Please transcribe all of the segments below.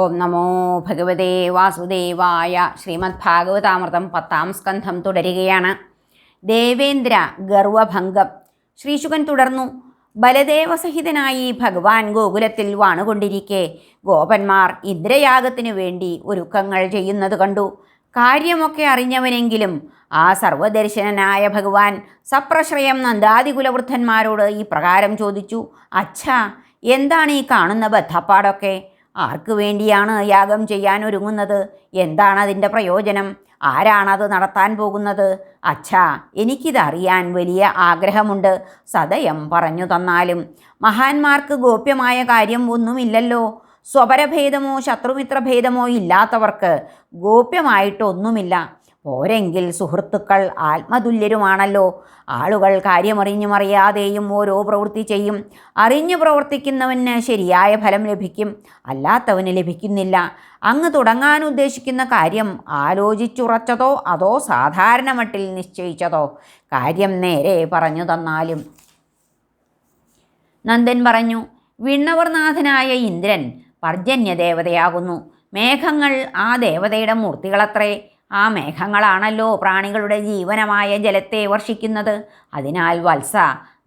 ഓം നമോ ഭഗവതേ വാസുദേവായ ശ്രീമദ് ഭാഗവതാമൃതം പത്താം സ്കന്ധം തുടരുകയാണ്. ദേവേന്ദ്ര ഗർവഭംഗം. ശ്രീശുകൻ തുടർന്നു. ബലദേവസഹിതനായി ഭഗവാൻ ഗോകുലത്തിൽ വാണുകൊണ്ടിരിക്കെ. ഗോപന്മാർ ഇന്ദ്രയാഗത്തിനു വേണ്ടി ഒരുക്കങ്ങൾ ചെയ്യുന്നത് കണ്ടു. കാര്യമൊക്കെ അറിഞ്ഞവനെങ്കിലും ആ സർവദർശനനായ ഭഗവാൻ സപ്രശ്രയം നന്ദാദികുലവൃദ്ധന്മാരോട് ഈ പ്രകാരം ചോദിച്ചു അച്ഛ എന്താണ് ഈ കാണുന്ന ബദ്ധപ്പാടൊക്കെ? ആർക്കു വേണ്ടിയാണ് യാഗം ചെയ്യാൻ ഒരുങ്ങുന്നത്? എന്താണ് അതിന്റെ പ്രയോജനം? ആരാണത് നടത്താൻ പോകുന്നത്? അച്ഛാ എനിക്കിതറിയാൻ വലിയ ആഗ്രഹമുണ്ട്. സദയം പറഞ്ഞു തന്നാലും മഹാന്മാർക്ക് ഗോപ്യമായ കാര്യം ഒന്നുമില്ലല്ലോ. സ്വപരഭേദമോ ശത്രുമിത്രഭേദമോ ഇല്ലാത്തവർക്ക് ഗോപ്യമായിട്ടൊന്നുമില്ല. പോരെങ്കിൽ സുഹൃത്തുക്കൾ ആത്മതുല്യരുമാണല്ലോ. ആളുകൾ കാര്യമറിഞ്ഞു അറിയാതെയും ഓരോ പ്രവൃത്തി ചെയ്യും. അറിഞ്ഞു പ്രവർത്തിക്കുന്നവന് ശരിയായ ഫലം ലഭിക്കും. അല്ലാത്തവന് ലഭിക്കുന്നില്ല. അങ്ങ് തുടങ്ങാൻ ഉദ്ദേശിക്കുന്ന കാര്യം ആലോചിച്ചുറച്ചതോ അതോ സാധാരണ മട്ടിൽ നിശ്ചയിച്ചതോ? കാര്യം നേരെ പറഞ്ഞു തന്നാലും. നന്ദൻ പറഞ്ഞു വിണ്ണവർനാഥനായ ഇന്ദ്രൻ പർജന്യ ദേവതയാകുന്നു മേഘങ്ങൾ ആ ദേവതയുടെ മൂർത്തികളത്രേ. ആ മേഘങ്ങളാണല്ലോ പ്രാണികളുടെ ജീവനമായ ജലത്തെ വർഷിക്കുന്നത്. അതിനാൽ വത്സ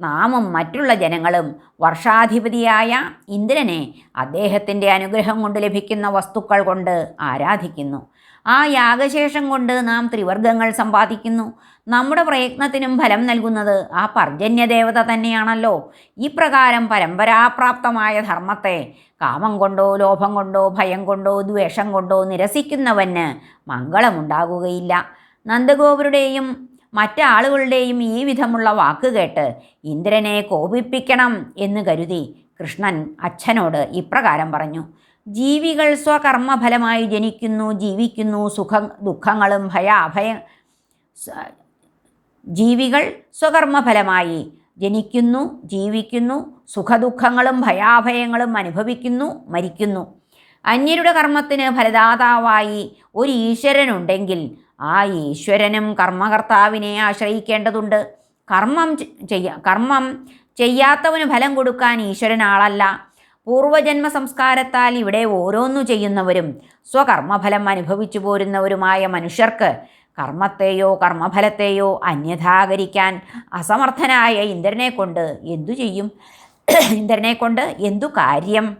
നാമും മറ്റുള്ള ജനങ്ങളും വർഷാധിപതിയായ ഇന്ദ്രനെ അദ്ദേഹത്തിന്റെ അനുഗ്രഹം കൊണ്ട് ലഭിക്കുന്ന വസ്തുക്കൾ കൊണ്ട് ആരാധിക്കുന്നു. ആ യാഗശേഷം കൊണ്ട് നാം ത്രിവർഗങ്ങൾ സമ്പാദിക്കുന്നു. നമ്മുടെ പ്രയത്നത്തിനും ഫലം നൽകുന്നത് ആ പർജന്യദേവത തന്നെയാണല്ലോ. ഇപ്രകാരം പരമ്പരാപ്രാപ്തമായ ധർമ്മത്തെ കാമം കൊണ്ടോ ലോഭം കൊണ്ടോ ഭയം കൊണ്ടോ ദ്വേഷം കൊണ്ടോ നിരസിക്കുന്നവന് മംഗളമുണ്ടാകുകയില്ല. മറ്റു മറ്റാളുകളുടെയും ഈ വിധമുള്ള വാക്കുകേട്ട് ഇന്ദ്രനെ കോപിപ്പിക്കണം എന്ന് കരുതി കൃഷ്ണൻ അച്ഛനോട് ഇപ്രകാരം പറഞ്ഞു. ജീവികൾ സ്വകർമ്മഫലമായി ജനിക്കുന്നു ജീവിക്കുന്നു സുഖ ദുഃഖങ്ങളും ഭയ അഭയ ജീവികൾ സ്വകർമ്മഫലമായി ജനിക്കുന്നു ജീവിക്കുന്നു സുഖദുഃഖങ്ങളും ഭയാഭയങ്ങളും അനുഭവിക്കുന്നു മരിക്കുന്നു. അന്യരുടെ കർമ്മത്തിന് ഫലദാതാവായി ഒരു ഈശ്വരനുണ്ടെങ്കിൽ ആ ഈശ്വരനും കർമ്മകർത്താവിനെ ആശ്രയിക്കേണ്ടതുണ്ട്. കർമ്മം ചെയ്യ കർമ്മം ചെയ്യാത്തവന് ഫലം കൊടുക്കാൻ ഈശ്വരൻ ആളല്ല പൂർവജന്മ സംസ്കാരത്താൽ ഇവിടെ ഓരോന്നു ചെയ്യുന്നവരും സ്വകർമ്മഫലം അനുഭവിച്ചു പോരുന്നവരുമായ മനുഷ്യർക്ക് കർമ്മത്തെയോ കർമ്മഫലത്തെയോ അന്യഥാകരിക്കാൻ അസമർത്ഥനായ ഇന്ദ്രനെ കൊണ്ട് എന്തു ചെയ്യും? ഇന്ദ്രനെ കൊണ്ട് എന്തു കാര്യം?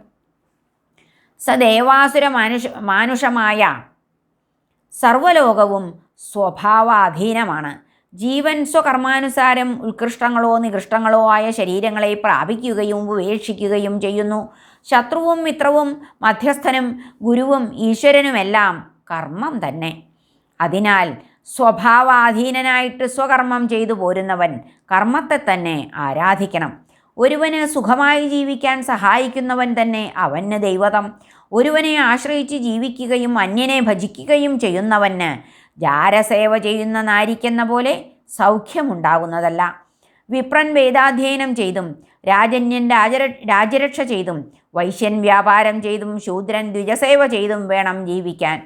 സദേവാസുര മാനുഷ മാനുഷമായ സർവലോകവും സ്വഭാവാധീനമാണ്. ജീവൻ സ്വകർമാനുസാരം ഉത്കൃഷ്ടങ്ങളോ നികൃഷ്ടങ്ങളോ ആയ ശരീരങ്ങളെ പ്രാപിക്കുകയും ഉപേക്ഷിക്കുകയും ചെയ്യുന്നു. ശത്രുവും മിത്രവും മധ്യസ്ഥനും ഗുരുവും ഈശ്വരനുമെല്ലാം കർമ്മം തന്നെ. അതിനാൽ സ്വഭാവാധീനനായിട്ട് സ്വകർമ്മം ചെയ്തു പോരുന്നവൻ കർമ്മത്തെ തന്നെ ആരാധിക്കണം. ഒരുവന് സുഖമായി ജീവിക്കാൻ സഹായിക്കുന്നവൻ തന്നെ അവന് ദൈവതം. ഒരുവനെ ആശ്രയിച്ച് ജീവിക്കുകയും അന്യനെ ഭജിക്കുകയും ചെയ്യുന്നവന് ജാരസേവ ചെയ്യുന്ന നാരിക്കെന്ന പോലെ സൗഖ്യമുണ്ടാകുന്നതല്ല വിപ്രൻ വേദാധ്യയനം ചെയ്തും രാജന്യൻ രാജര രാജ്യരക്ഷ ചെയ്തും വൈശ്യൻ വ്യാപാരം ചെയ്തും ശൂദ്രൻ ദ്വിജസേവ ചെയ്തും വേണം ജീവിക്കാൻ.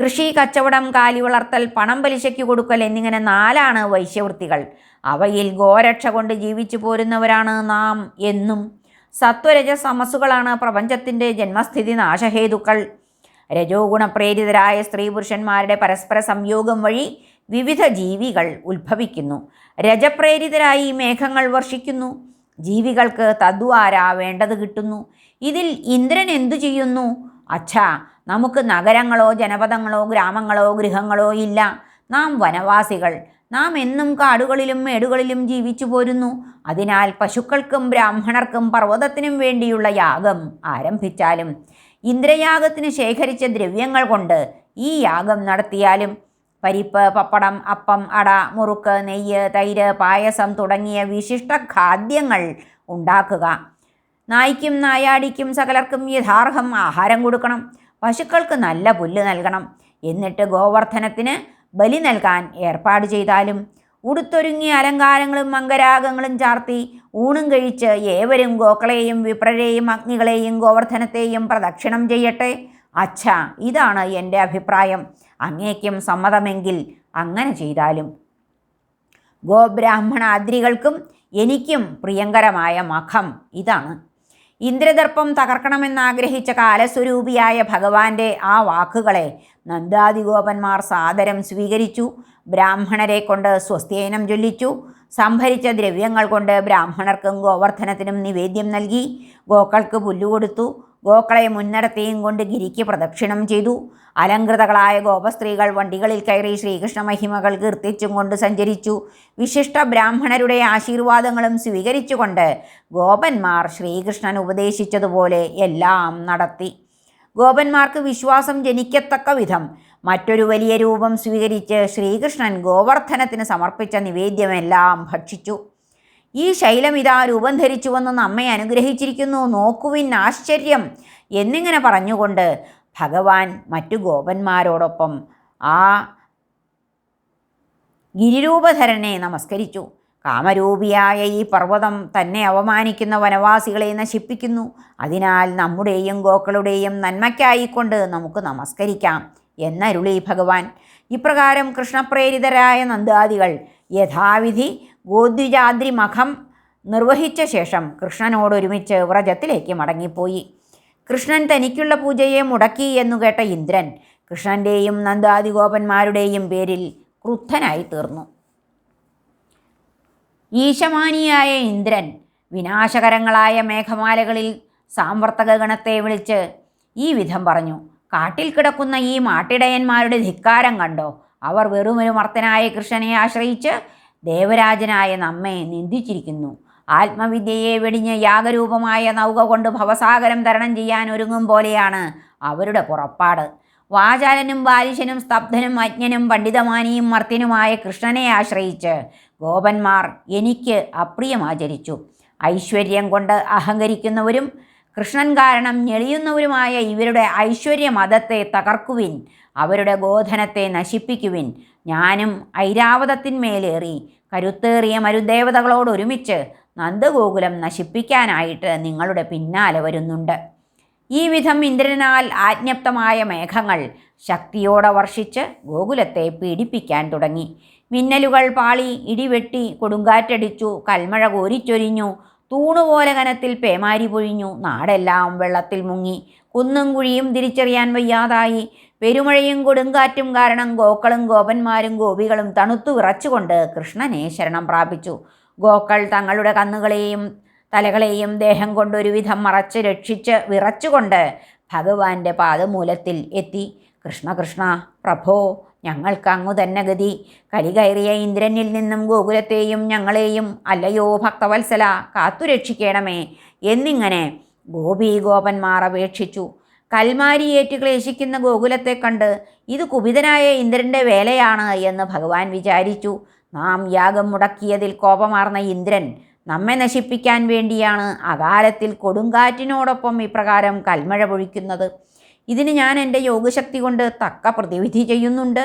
കൃഷി കച്ചവടം കാലി വളർത്തൽ പണം പലിശയ്ക്ക് കൊടുക്കൽ എന്നിങ്ങനെ നാലാണ് വൈശ്യവൃത്തികൾ. അവയിൽ ഗോരക്ഷ കൊണ്ട് ജീവിച്ചു പോരുന്നവരാണ് നാം എന്നും. സത്വരജ സമസുകളാണ് പ്രപഞ്ചത്തിന്റെ ജന്മസ്ഥിതി നാശഹേതുക്കൾ. രജോ ഗുണപ്രേരിതരായ സ്ത്രീ പുരുഷന്മാരുടെ പരസ്പര സംയോഗം വഴി വിവിധ ജീവികൾ ഉത്ഭവിക്കുന്നു. രജപ്രേരിതരായി മേഘങ്ങൾ വർഷിക്കുന്നു. ജീവികൾക്ക് തദ്വാര വേണ്ടത് കിട്ടുന്നു. ഇതിൽ ഇന്ദ്രൻ എന്തു ചെയ്യുന്നു? അച്ഛാ നമുക്ക് നഗരങ്ങളോ ജനപദങ്ങളോ ഗ്രാമങ്ങളോ ഗൃഹങ്ങളോ ഇല്ല. നാം വനവാസികൾ. നാം എന്നും കാടുകളിലും മേടുകളിലും ജീവിച്ചു പോരുന്നു. അതിനാൽ പശുക്കൾക്കും ബ്രാഹ്മണർക്കും പർവതത്തിനും വേണ്ടിയുള്ള യാഗം ആരംഭിച്ചാലും ഇന്ദ്രയാഗത്തിന് ശേഖരിച്ച ദ്രവ്യങ്ങൾ കൊണ്ട് ഈ യാഗം നടത്തിയാലും പരിപ്പ് പപ്പടം അപ്പം അട മുറുക്ക് നെയ്യ് തൈര് പായസം തുടങ്ങിയ വിശിഷ്ട ഖാദ്യങ്ങൾ ഉണ്ടാക്കുക. നായ്ക്കും നായാടിക്കും സകലർക്കും യഥാർഹം ആഹാരം കൊടുക്കണം. പശുക്കൾക്ക് നല്ല പുല്ല് നൽകണം. എന്നിട്ട് ഗോവർദ്ധനത്തിന് ബലി നൽകാൻ ഏർപ്പാട് ചെയ്താലും ഉടുത്തൊരുങ്ങിയ അലങ്കാരങ്ങളും മംഗരാഗങ്ങളും ചാർത്തി ഊണും കഴിച്ച് ഏവരും ഗോക്കളെയും വിപ്രരെയും അഗ്നികളെയും ഗോവർദ്ധനത്തെയും പ്രദക്ഷിണം ചെയ്യട്ടെ? അച്ഛ ഇതാണ് എന്റെ അഭിപ്രായം. അങ്ങേക്കും സമ്മതമെങ്കിൽ അങ്ങനെ ചെയ്താലും. ഗോബ്രാഹ്മണാദ്രികൾക്കും എനിക്കും പ്രിയങ്കരമായ മഖം ഇതാണ്. ഇന്ദ്രദർപ്പം തകർക്കണമെന്നാഗ്രഹിച്ച കാലസ്വരൂപിയായ ഭഗവാന്റെ ആ വാക്കുകളെ നന്ദാദിഗോപന്മാർ സാദരം സ്വീകരിച്ചു. ബ്രാഹ്മണരെ കൊണ്ട് സ്വസ്ഥേനം ചൊല്ലിച്ചു. സംഭരിച്ച ദ്രവ്യങ്ങൾ കൊണ്ട് ബ്രാഹ്മണർക്കും ഗോവർദ്ധനത്തിനും നിവേദ്യം നൽകി. ഗോക്കൾക്ക് പുല്ലുകൊടുത്തു ഗോക്കളെ മുൻനിർത്തിയും കൊണ്ട് ഗിരിക്ക് പ്രദക്ഷിണം ചെയ്തു. അലങ്കൃതകളായ ഗോപസ്ത്രീകൾ വണ്ടികളിൽ കയറി ശ്രീകൃഷ്ണ മഹിമകൾ കീർത്തിച്ചും കൊണ്ട് സഞ്ചരിച്ചു. വിശിഷ്ട ബ്രാഹ്മണരുടെ ആശീർവാദങ്ങളും സ്വീകരിച്ചുകൊണ്ട് ഗോപന്മാർ ശ്രീകൃഷ്ണൻ ഉപദേശിച്ചതുപോലെ എല്ലാം നടത്തി. ഗോപന്മാർക്ക് വിശ്വാസം ജനിക്കത്തക്ക വിധം മറ്റൊരു വലിയ രൂപം സ്വീകരിച്ച് ശ്രീകൃഷ്ണൻ ഗോവർദ്ധനത്തിന് സമർപ്പിച്ച നിവേദ്യമെല്ലാം ഭക്ഷിച്ചു. ഈ ശൈലം ഇതാ രൂപം ധരിച്ചുവെന്ന് നമ്മെ അനുഗ്രഹിച്ചിരിക്കുന്നു. നോക്കുവിൻ ആശ്ചര്യം. എന്നിങ്ങനെ പറഞ്ഞുകൊണ്ട് ഭഗവാൻ മറ്റു ഗോപന്മാരോടൊപ്പം ആ ഗിരിരൂപധരനെ നമസ്കരിച്ചു. കാമരൂപിയായ ഈ പർവതം തന്നെ അവമാനിക്കുന്ന വനവാസികളെ നശിപ്പിക്കുന്നു. അതിനാൽ നമ്മുടെയും ഗോക്കളുടെയും നന്മയ്ക്കായിക്കൊണ്ട് നമുക്ക് നമസ്കരിക്കാം എന്നരുളി ഭഗവാൻ. ഇപ്രകാരം കൃഷ്ണപ്രേരിതരായ നന്ദാദികൾ യഥാവിധി ഗോദ്വിജാദ്രി മഖം നിർവഹിച്ച ശേഷം കൃഷ്ണനോടൊരുമിച്ച് വ്രജത്തിലേക്ക് മടങ്ങിപ്പോയി. കൃഷ്ണൻ തനിക്കുള്ള പൂജയെ മുടക്കി എന്നു കേട്ട ഇന്ദ്രൻ കൃഷ്ണന്റെയും നന്ദാദിഗോപന്മാരുടെയും പേരിൽ ക്രുദ്ധനായി തീർന്നു. ഈശമാനിയായ ഇന്ദ്രൻ വിനാശകരങ്ങളായ മേഘമാലകളിൽ സാമ്പർത്തക ഗണത്തെ വിളിച്ച് ഈ വിധം പറഞ്ഞു. കാട്ടിൽ കിടക്കുന്ന ഈ മാട്ടിടയന്മാരുടെ ധിക്കാരം കണ്ടോ? അവർ വെറുമൊരു മർത്തനായ കൃഷ്ണനെ ആശ്രയിച്ച് ദേവരാജനായ നമ്മെ നിന്ദിച്ചിരിക്കുന്നു. ആത്മവിദ്യയെ വെടിഞ്ഞ് യാഗരൂപമായ നൗക കൊണ്ട് ഭവസാഗരം തരണം ചെയ്യാൻ ഒരുങ്ങും പോലെയാണ് അവരുടെ പുറപ്പാട്. വാചാലനും ബാലിശനും സ്തബ്ധനും അജ്ഞനും പണ്ഡിതമാനിയും മർത്തിനുമായ കൃഷ്ണനെ ആശ്രയിച്ച് ഗോപന്മാർ എനിക്ക് അപ്രിയമാചരിച്ചു. ഐശ്വര്യം കൊണ്ട് അഹങ്കരിക്കുന്നവരും കൃഷ്ണൻ കാരണം ഞെളിയുന്നവരുമായ ഇവരുടെ ഐശ്വര്യ മതത്തെ തകർക്കുവിൻ. അവരുടെ ഗോധനത്തെ നശിപ്പിക്കുവിൻ. ഞാനും ഐരാവതത്തിന്മേലേറി കരുത്തേറിയ മരുദേവതകളോടൊരുമിച്ച് നന്ദഗോകുലം നശിപ്പിക്കാനായിട്ട് നിങ്ങളുടെ പിന്നാലെ വരുന്നുണ്ട്. ഈ വിധം ഇന്ദ്രനാൽ ആജ്ഞപ്തമായ മേഘങ്ങൾ ശക്തിയോടെ വർഷിച്ച് ഗോകുലത്തെ പീഡിപ്പിക്കാൻ തുടങ്ങി. മിന്നലുകൾ പാളി ഇടിവെട്ടി കൊടുങ്കാറ്റടിച്ചു കൽമഴ കോരിച്ചൊരിഞ്ഞു തൂണുപോലെ കനത്തിൽ പേമാരി പൊഴിഞ്ഞു നാടെല്ലാം വെള്ളത്തിൽ മുങ്ങി. കുന്നും കുഴിയും തിരിച്ചറിയാൻ വയ്യാതായി. പെരുമഴയും കൊടുങ്കാറ്റും കാരണം ഗോക്കളും ഗോപന്മാരും ഗോപികളും തണുത്തു വിറച്ചുകൊണ്ട് കൃഷ്ണനെ ശരണം പ്രാപിച്ചു. ഗോക്കൾ തങ്ങളുടെ കന്നുകളെയും തലകളെയും ദേഹം കൊണ്ട് ഒരുവിധം മറച്ച് രക്ഷിച്ച് വിറച്ചുകൊണ്ട് ഭഗവാന്റെ പാദമൂലത്തിൽ എത്തി. കൃഷ്ണ കൃഷ്ണ പ്രഭോ ഞങ്ങൾക്ക് അങ്ങു തന്നെ ഗതി. കലി കയറിയ ഇന്ദ്രനിൽ നിന്നും ഗോകുലത്തെയും ഞങ്ങളെയും അല്ലയോ ഭക്തവത്സല കാത്തുരക്ഷിക്കണമേ എന്നിങ്ങനെ ഗോപീ ഗോപന്മാർ അപേക്ഷിച്ചു. കൽമാരിയേറ്റ് ക്ലേശിക്കുന്ന ഗോകുലത്തെ കണ്ട് ഇത് കുപിതനായ ഇന്ദ്രന്റെ വേലയാണ് എന്ന് ഭഗവാൻ വിചാരിച്ചു. നാം യാഗം മുടക്കിയതിൽ കോപമാർന്ന ഇന്ദ്രൻ നമ്മെ നശിപ്പിക്കാൻ വേണ്ടിയാണ് അകാലത്തിൽ കൊടുങ്കാറ്റിനോടൊപ്പം ഇപ്രകാരം കൽമഴ പൊഴിക്കുന്നത്. ഇതിന് ഞാൻ എന്റെ യോഗശക്തി കൊണ്ട് തക്ക പ്രതിവിധി ചെയ്യുന്നുണ്ട്.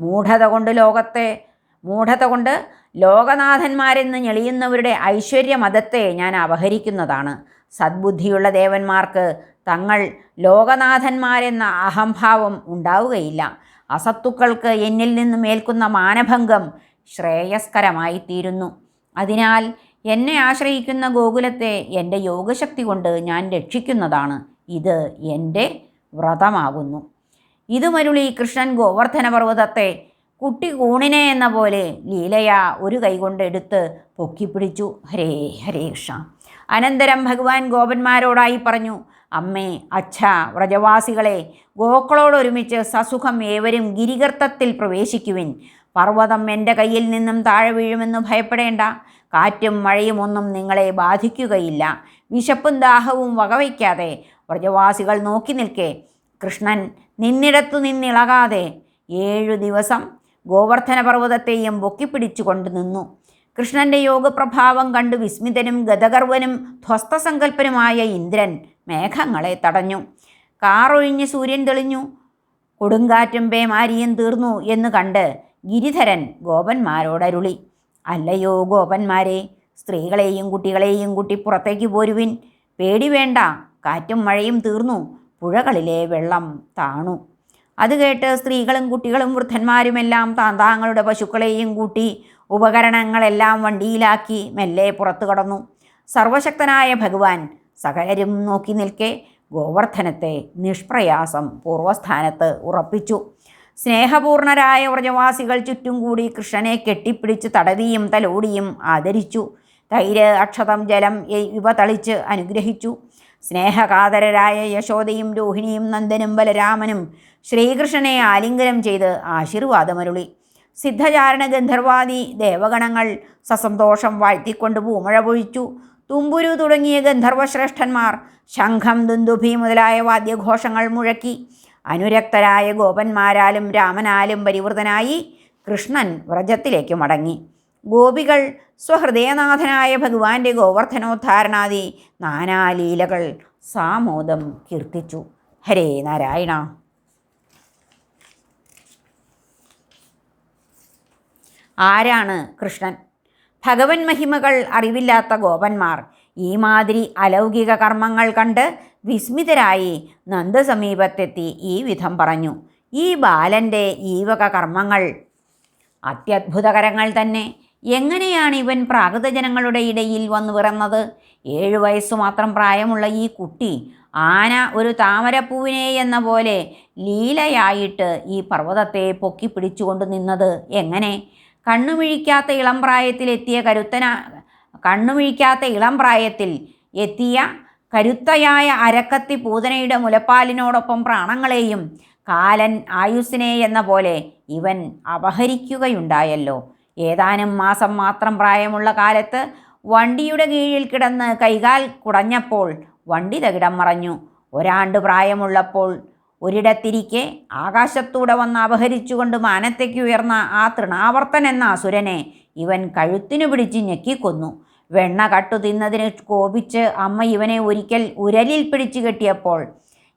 മൂഢത കൊണ്ട് ലോകത്തെ മൂഢത കൊണ്ട് ലോകനാഥന്മാരെന്ന് ഞെളിയുന്നവരുടെ ഐശ്വര്യമതത്തെ ഞാൻ അപഹരിക്കുന്നതാണ്. സദ്ബുദ്ധിയുള്ള ദേവന്മാർക്ക് തങ്ങൾ ലോകനാഥന്മാരെന്ന അഹംഭാവം ഉണ്ടാവുകയില്ല. അസത്തുക്കൾക്ക് എന്നിൽ നിന്നും ഏൽക്കുന്ന മാനഭംഗം ശ്രേയസ്കരമായി തീരുന്നു അതിനാൽ എന്നെ ആശ്രയിക്കുന്ന ഗോകുലത്തെ എന്റെ യോഗശക്തി കൊണ്ട് ഞാൻ രക്ഷിക്കുന്നതാണ്. ഇത് എന്റെ വ്രതമാകുന്നു. ഇതുമരുളി കൃഷ്ണൻ ഗോവർദ്ധന പർവതത്തെ കുട്ടി കൂണിനെ എന്ന പോലെ ലീലയ ഒരു കൈകൊണ്ട് എടുത്ത് പൊക്കിപ്പിടിച്ചു. ഹരേ ഹരേ കൃഷ്ണ. അനന്തരം ഭഗവാൻ ഗോപന്മാരോടായി പറഞ്ഞു അമ്മേ അച്ഛ വ്രജവാസികളെ ഗോക്കളോടൊരുമിച്ച് സസുഖം ഏവരും ഗിരികർത്തത്തിൽ പ്രവേശിക്കുവിൻ. പർവതം എന്റെ കയ്യിൽ നിന്നും താഴെ വീഴുമെന്ന് ഭയപ്പെടേണ്ട. കാറ്റും മഴയും ഒന്നും നിങ്ങളെ ബാധിക്കുകയില്ല. വിശപ്പും ദാഹവും വകവയ്ക്കാതെ വ്രജവാസികൾ നോക്കി നിൽക്കെ. കൃഷ്ണൻ നിന്നിടത്തു നിന്നിളകാതെ. ഏഴു ദിവസം ഗോവർദ്ധന പർവതത്തെയും പൊക്കിപ്പിടിച്ചുകൊണ്ട് നിന്നു. കൃഷ്ണന്റെ യോഗപ്രഭാവം കണ്ട് വിസ്മിതനും ഗതകർവനും ധ്വസ്തസങ്കല്പനുമായ ഇന്ദ്രൻ മേഘങ്ങളെ തടഞ്ഞു. കാറൊഴിഞ്ഞ് സൂര്യൻ തെളിഞ്ഞു. കൊടുങ്കാറ്റും പേമാരിയും തീർന്നു എന്ന് കണ്ട് ഗിരിധരൻ ഗോപന്മാരോടരുളി. അല്ലയോ ഗോപന്മാരെ സ്ത്രീകളെയും കുട്ടികളെയും കൂട്ടി പുറത്തേക്ക് പോരുവിൻ. പേടി വേണ്ട കാറ്റും മഴയും തീർന്നു. പുഴകളിലെ വെള്ളം താണു. അത് കേട്ട് സ്ത്രീകളും കുട്ടികളും വൃദ്ധന്മാരുമെല്ലാം താന്താങ്ങളുടെ പശുക്കളെയും കൂട്ടി ഉപകരണങ്ങളെല്ലാം വണ്ടിയിലാക്കി മെല്ലെ പുറത്തു കടന്നു. സർവശക്തനായ ഭഗവാൻ സകലരും നോക്കി നിൽക്കെ ഗോവർദ്ധനത്തെ നിഷ്പ്രയാസം പൂർവസ്ഥാനത്ത് ഉറപ്പിച്ചു. സ്നേഹപൂർണരായ വ്രജവാസികൾ ചുറ്റും കൂടി കൃഷ്ണനെ കെട്ടിപ്പിടിച്ച് തടവിയും തലോടിയും ആദരിച്ചു. തൈര് അക്ഷതം ജലം ഇവ തളിച്ച് അനുഗ്രഹിച്ചു. സ്നേഹകാതരരായ യശോദയും രോഹിണിയും നന്ദനും ബലരാമനും ശ്രീകൃഷ്ണനെ ആലിംഗനം ചെയ്ത് ആശീർവാദമരുളി. സിദ്ധചാരണ ഗന്ധർവാദി ദേവഗണങ്ങൾ സസന്തോഷം വാഴ്ത്തിക്കൊണ്ട് പൂമഴ പൊഴിച്ചു. തുമ്പുരു തുടങ്ങിയ ഗന്ധർവശ്രേഷ്ഠന്മാർ ശംഖം ദുന്ദുഭി മുതലായ വാദ്യഘോഷങ്ങൾ മുഴക്കി. അനുരക്തരായ ഗോപന്മാരാലും രാമനാലും പരിവൃതനായി കൃഷ്ണൻ വ്രജത്തിലേക്ക് മടങ്ങി. ഗോപികൾ സ്വഹൃദയനാഥനായ ഭഗവാന്റെ ഗോവർദ്ധനോദ്ധാരണാദി നാനാലീലകൾ സാമോദം കീർത്തിച്ചു. ഹരേ നാരായണ. ആരാണ് കൃഷ്ണൻ? ഭഗവൻ മഹിമകൾ അറിവില്ലാത്ത ഗോപന്മാർ ഈ മാതിരി അലൗകിക കർമ്മങ്ങൾ കണ്ട് വിസ്മിതരായി നന്ദസമീപത്തെത്തി ഈ വിധം പറഞ്ഞു. ഈ ബാലന്റെ ഈവക വക കർമ്മങ്ങൾ അത്യത്ഭുതകരങ്ങൾ തന്നെ. എങ്ങനെയാണ് ഇവൻ പ്രാകൃതജനങ്ങളുടെ ഇടയിൽ വന്നു പിറന്നത്? ഏഴു വയസ്സു മാത്രം പ്രായമുള്ള ഈ കുട്ടി ആന ഒരു താമരപ്പൂവിനെ എന്ന പോലെ ലീലയായിട്ട് ഈ പർവതത്തെ പൊക്കി പിടിച്ചുകൊണ്ട് നിന്നത് എങ്ങനെ? കണ്ണുമിഴിക്കാത്ത ഇളം പ്രായത്തിലെത്തിയ കരുത്തന കണ്ണുമിഴിക്കാത്ത ഇളം പ്രായത്തിൽ എത്തിയ കരുത്തയായ അരക്കത്തി പൂതനയുടെ മുലപ്പാലിനോടൊപ്പം പ്രാണങ്ങളെയും കാലൻ ആയുസ്സിനെ എന്ന പോലെ ഇവൻ അപഹരിക്കുകയുണ്ടായല്ലോ. ഏതാനും മാസം മാത്രം പ്രായമുള്ള കാലത്ത് വണ്ടിയുടെ കീഴിൽ കിടന്ന് കൈകാൽ കുടഞ്ഞപ്പോൾ വണ്ടി തകിടം മറഞ്ഞു. ഒരാണ്ട് പ്രായമുള്ളപ്പോൾ ഒരിടത്തിരിക്കെ ആകാശത്തൂടെ വന്ന് അപഹരിച്ചുകൊണ്ട് മാനത്തേക്ക് ഉയർന്ന ആ തൃണാവർത്തൻ എന്ന അസുരനെ ഇവൻ കഴുത്തിനു പിടിച്ച് ഞെക്കിക്കൊന്നു. വെണ്ണ കട്ടു തിന്നതിന് കോപിച്ച് അമ്മ ഇവനെ ഒരിക്കൽ ഉരലിൽ പിടിച്ചു കെട്ടിയപ്പോൾ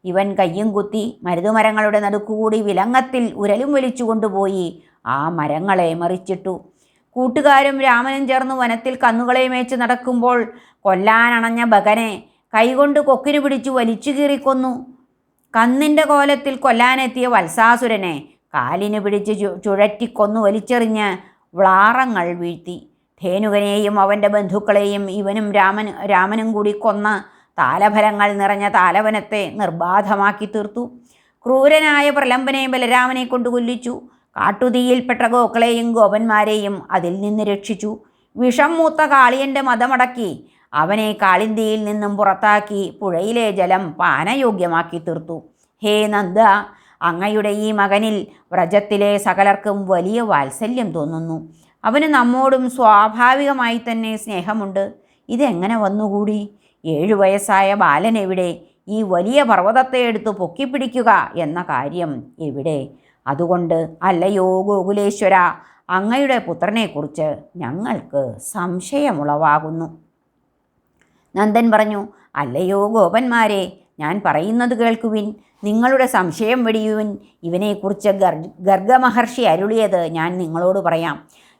ഇവൻ കയ്യും കുത്തി മരുതുമരങ്ങളുടെ നടുക്കുകൂടി വിലങ്ങത്തിൽ ഉരലും വലിച്ചു കൊണ്ടുപോയി ആ മരങ്ങളെ മറിച്ചിട്ടു. കൂട്ടുകാരും രാമനും ചേർന്ന് വനത്തിൽ കന്നുകളെ മേച്ച് നടക്കുമ്പോൾ കൊല്ലാനണഞ്ഞ ബകനെ കൈകൊണ്ട് കൊക്കിനു പിടിച്ചു വലിച്ചു കീറിക്കൊന്നു. കന്നിന്റെ കോലത്തിൽ കൊല്ലാനെത്തിയ വത്സാസുരനെ കാലിന് പിടിച്ച് ചുഴറ്റിക്കൊന്നു വലിച്ചെറിഞ്ഞ് വ്ളാറങ്ങൾ വീഴ്ത്തി. ധേനുകനെയും അവന്റെ ബന്ധുക്കളെയും ഇവനും രാമൻ രാമനും കൂടി കൊന്ന താലഫലങ്ങൾ നിറഞ്ഞ താലവനത്തെ നിർബാധമാക്കി തീർത്തു. ക്രൂരനായ പ്രലംബനെ ബലരാമനെ കൊണ്ട് കൊല്ലിച്ചു. കാട്ടുതീയിൽപ്പെട്ട ഗോക്കളെയും ഗോപന്മാരെയും അതിൽ നിന്ന് രക്ഷിച്ചു. വിഷം മൂത്ത കാളിയന്റെ മതമടക്കി അവനെ കാളിന്തിയിൽ നിന്നും പുറത്താക്കി പുഴയിലെ ജലം പാനയോഗ്യമാക്കി തീർത്തു. ഹേ നന്ദ അങ്ങയുടെ ഈ മകനിൽ വ്രജത്തിലെ സകലർക്കും വലിയ വാത്സല്യം തോന്നുന്നു. അവന് നമ്മോടും സ്വാഭാവികമായി തന്നെ സ്നേഹമുണ്ട്. ഇതെങ്ങനെ വന്നുകൂടി? ഏഴു വയസ്സായ ബാലൻ എവിടെ? ഈ വലിയ പർവതത്തെ എടുത്ത് പൊക്കിപ്പിടിക്കുക എന്ന കാര്യം എവിടെ? അതുകൊണ്ട് അല്ലയോ ഗോകുലേശ്വര അങ്ങയുടെ പുത്രനെക്കുറിച്ച് ഞങ്ങൾക്ക് സംശയമുളവാകുന്നു. നന്ദൻ പറഞ്ഞു അല്ലയോ ഗോപന്മാരെ ഞാൻ പറയുന്നത് കേൾക്കുവിൻ. നിങ്ങളുടെ സംശയം വെടിയുവിൻ. ഇവനെക്കുറിച്ച് ഗർ ഗർഗമഹർഷി അരുളിയത് ഞാൻ നിങ്ങളോട് പറയാം.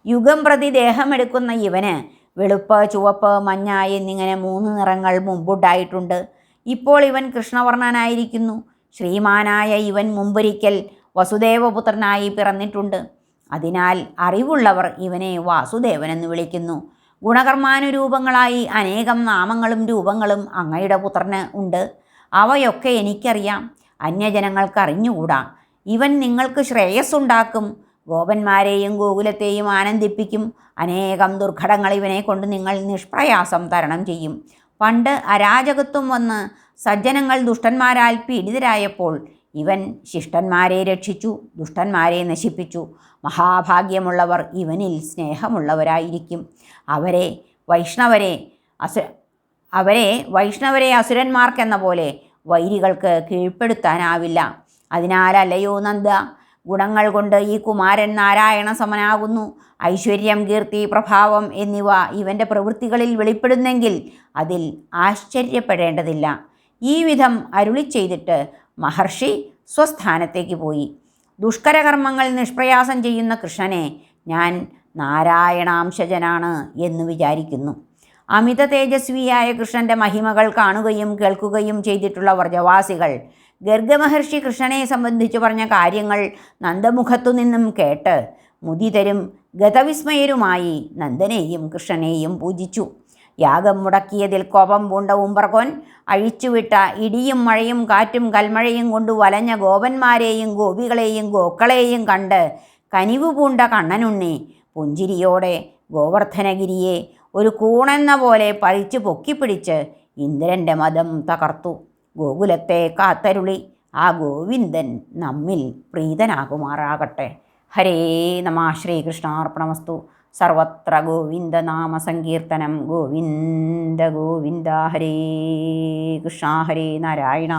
യുഗം പ്രതി ദേഹമെടുക്കുന്ന ഇവന് വെളുപ്പ് ചുവപ്പ് മഞ്ഞ എന്നിങ്ങനെ മൂന്ന് നിറങ്ങൾ മുമ്പുണ്ടായിട്ടുണ്ട്. ഇപ്പോൾ ഇവൻ കൃഷ്ണവർണനായിരിക്കുന്നു. ശ്രീമാനായ ഇവൻ മുമ്പൊരിക്കൽ വസുദേവപുത്രനായി പിറന്നിട്ടുണ്ട്. അതിനാൽ അറിവുള്ളവർ ഇവനെ വാസുദേവനെന്ന് വിളിക്കുന്നു. ഗുണകർമാനുരൂപങ്ങളായി അനേകം നാമങ്ങളും രൂപങ്ങളും അങ്ങയുടെ പുത്രന് ഉണ്ട്. അവയൊക്കെ എനിക്കറിയാം. അന്യജനങ്ങൾക്ക് അറിഞ്ഞുകൂടാ ഇവൻ നിങ്ങൾക്ക് ശ്രേയസ്സുണ്ടാക്കും. ഗോപന്മാരെയും ഗോകുലത്തെയും ആനന്ദിപ്പിക്കും. അനേകം ദുർഘടങ്ങൾ ഇവനെ കൊണ്ട് നിങ്ങൾ നിഷ്പ്രയാസം തരണം ചെയ്യും. പണ്ട് അരാജകത്വം വന്ന് സജ്ജനങ്ങൾ ദുഷ്ടന്മാരാൽ പീഡിതരായപ്പോൾ ഇവൻ ശിഷ്ടന്മാരെ രക്ഷിച്ചു ദുഷ്ടന്മാരെ നശിപ്പിച്ചു. മഹാഭാഗ്യമുള്ളവർ ഇവനിൽ സ്നേഹമുള്ളവരായിരിക്കും. അവരെ വൈഷ്ണവരെ അസു അവരെ വൈഷ്ണവരെ അസുരന്മാർക്കെന്ന പോലെ വൈരികൾക്ക് കീഴ്പ്പെടുത്താനാവില്ല. അതിനാലല്ലയോ നന്ദ? ഗുണങ്ങൾ കൊണ്ട് ഈ കുമാരൻ നാരായണ സമനാകുന്നു. ഐശ്വര്യം കീർത്തി പ്രഭാവം എന്നിവ ഇവന്റെ പ്രവൃത്തികളിൽ വെളിപ്പെടുന്നെങ്കിൽ അതിൽ ആശ്ചര്യപ്പെടേണ്ടതില്ല. ഈ വിധം അരുളി ചെയ്തിട്ട് മഹർഷി സ്വസ്ഥാനത്തേക്ക് പോയി. ദുഷ്കരകർമ്മങ്ങൾ നിഷ്പ്രയാസം ചെയ്യുന്ന കൃഷ്ണനെ ഞാൻ നാരായണാംശജനാണ് എന്ന് വിചാരിക്കുന്നു. അമിത തേജസ്വിയായ കൃഷ്ണന്റെ മഹിമകൾ കാണുകയും കേൾക്കുകയും ചെയ്തിട്ടുള്ള വ്രജവാസികൾ ഗർഗമഹർഷി കൃഷ്ണനെ സംബന്ധിച്ച് പറഞ്ഞ കാര്യങ്ങൾ നന്ദമുഖത്തു നിന്നും കേട്ട് മുദിതരും ഗതവിസ്മയരുമായി നന്ദനെയും കൃഷ്ണനെയും പൂജിച്ചു. യാഗം മുടക്കിയതിൽ കോപം പൂണ്ട ഉമ്പർകോൻ അഴിച്ചുവിട്ട ഇടിയും മഴയും കാറ്റും കൽമഴയും കൊണ്ട് വലഞ്ഞ ഗോപന്മാരെയും ഗോപികളെയും ഗോക്കളെയും കണ്ട് കനിവ് പൂണ്ട കണ്ണനുണ്ണി. പുഞ്ചിരിയോടെ ഗോവർദ്ധനഗിരിയെ ഒരു കൂണെന്ന പോലെ പറിച്ചു പൊക്കിപ്പിടിച്ച് ഇന്ദ്രന്റെ മതം തകർത്തു. ഗോകുലത്തെ കാത്തരുളി ആ ഗോവിന്ദൻ നമ്മിൽ പ്രീതനാകുമാറാകട്ടെ. ഹരേ നമ ശ്രീകൃഷ്ണാർപ്പണമസ്തു. സർവത്ര ഗോവിന്ദനാമ സങ്കീർത്തനം. ഗോവിന്ദ ഗോവിന്ദ ഹരേ കൃഷ്ണ ഹരേ നാരായണ.